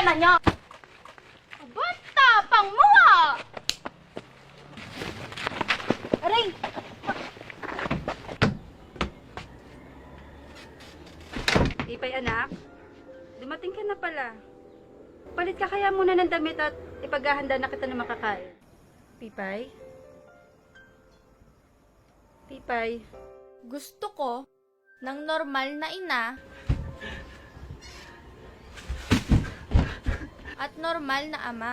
Problema niyo? Ba't tapang mo ah? Aray! Ipay anak, dumating ka na pala. Palit ka kaya muna ng damit at ipaghahanda na kita ng makakain. Pipay? Pipay? Gusto ko ng normal na ina normal na ama.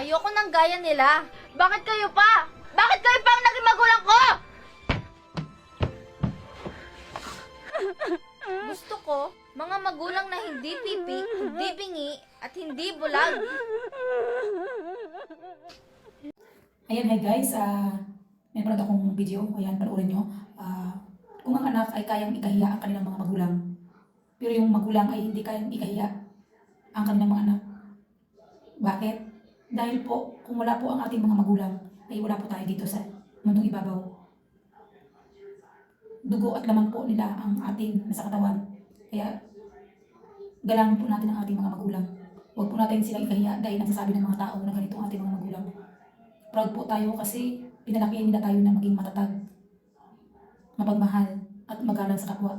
Ayoko nang gaya nila. Bakit kayo pa? Bakit kayo pa ang naging magulang ko? Gusto ko, mga magulang na hindi pipi, hindi bingi, at hindi bulag. Ayan, hi guys. ah may panood akong video. Ayan, panoorin nyo. Ah, kung ang anak ay kayang ikahiya ang kanilang mga magulang, pero yung magulang ay hindi kayang ikahiya ang kanilang mga anak. Bakit? Dahil po, kung wala po ang ating mga magulang, ay wala po tayo dito sa mundong ibabaw. Dugo at laman po nila ang ating nasa katawan. Kaya, galangin po natin ang ating mga magulang. Huwag po natin silang ikahiya dahil nagsasabi ng mga tao na ganito ang ating mga magulang proud po tayo kasi pinalakihan nila tayo na maging matatag, mapagmahal, at magalang sa kapwa.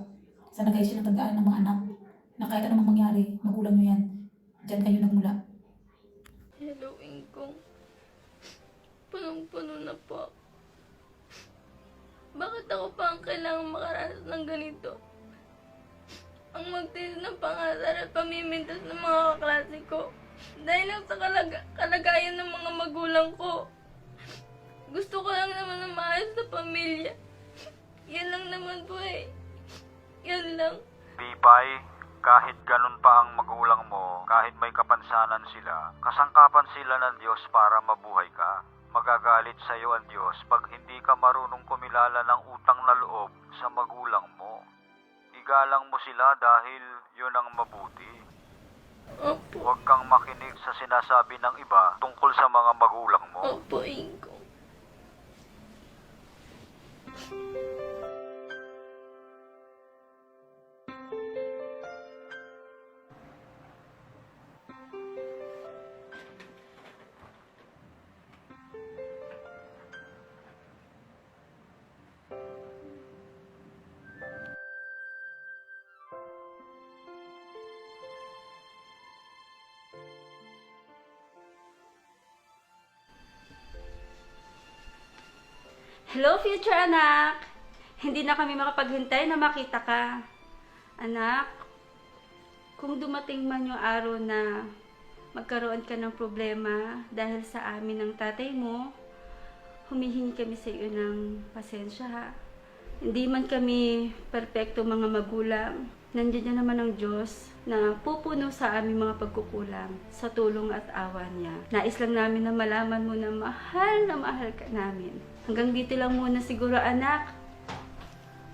Sana guys, yun ang ng mga anak na kahit anong mangyari, magulang nyo yan. Diyan kayo nagmula. Hello, Ingkong. Punong-puno na po. Bakit ako pa ang kailangang makaranas ng ganito? Ang magtiis ng pangasar at pamimintas ng mga kaklase ko. Dahil lang sa kalag- kalagayan ng mga magulang ko. Gusto ko lang naman ng maayos na pamilya. Yan lang naman po eh. Yan lang. Pipay, kahit ganun pa ang magulang mo, kahit may kapansanan sila, kasangkapan sila ng Diyos para mabuhay ka. Magagalit sa iyo ang Diyos pag hindi ka marunong kumilala ng utang na loob sa magulang mo. Igalang mo sila dahil yun ang mabuti. Opo. Huwag kang makinig sa sinasabi ng iba tungkol sa mga magulang mo. Opo, Ingkong. Hello, future anak! Hindi na kami makapaghintay na makita ka. Anak, kung dumating man yung araw na magkaroon ka ng problema dahil sa amin ng tatay mo, humihingi kami sa iyo ng pasensya ha. Hindi man kami perpekto mga magulang. Nandiyan niya naman ang Diyos na pupuno sa aming mga pagkukulang sa tulong at awa niya. Nais lang namin na malaman mo na mahal na mahal ka namin. Hanggang dito lang muna siguro anak.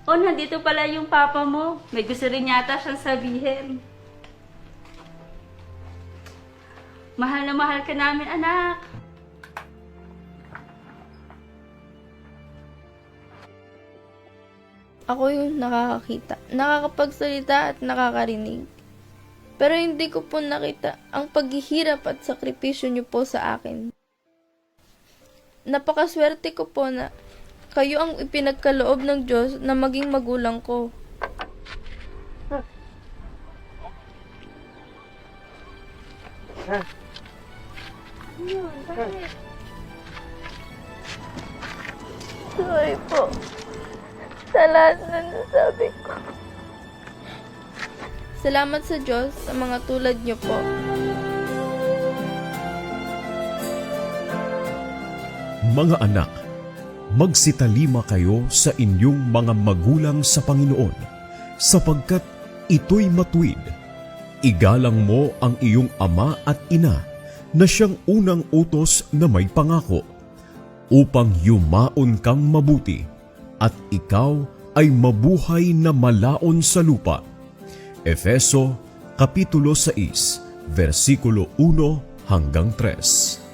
O, nandito pala yung papa mo. May gusto rin yata siyang sabihin. Mahal na mahal ka namin, anak. Ako yung nakakakita, nakakapagsalita at nakakarinig. Pero hindi ko po nakita ang paghihirap at sakripisyo niyo po sa akin. Napakaswerte ko po na kayo ang ipinagkaloob ng Diyos na maging magulang ko. Sorry po sa lahat na nasabi ko. Salamat sa Diyos sa mga tulad niyo po. Mga anak, magsitalima kayo sa inyong mga magulang sa Panginoon, sapagkat ito'y matuwid. Igalang mo ang iyong ama at ina na siyang unang utos na may pangako, upang yumaon kang mabuti at ikaw ay mabuhay na malaon sa lupa. Efeso Kapitulo 6, versikulo 1 hanggang 3.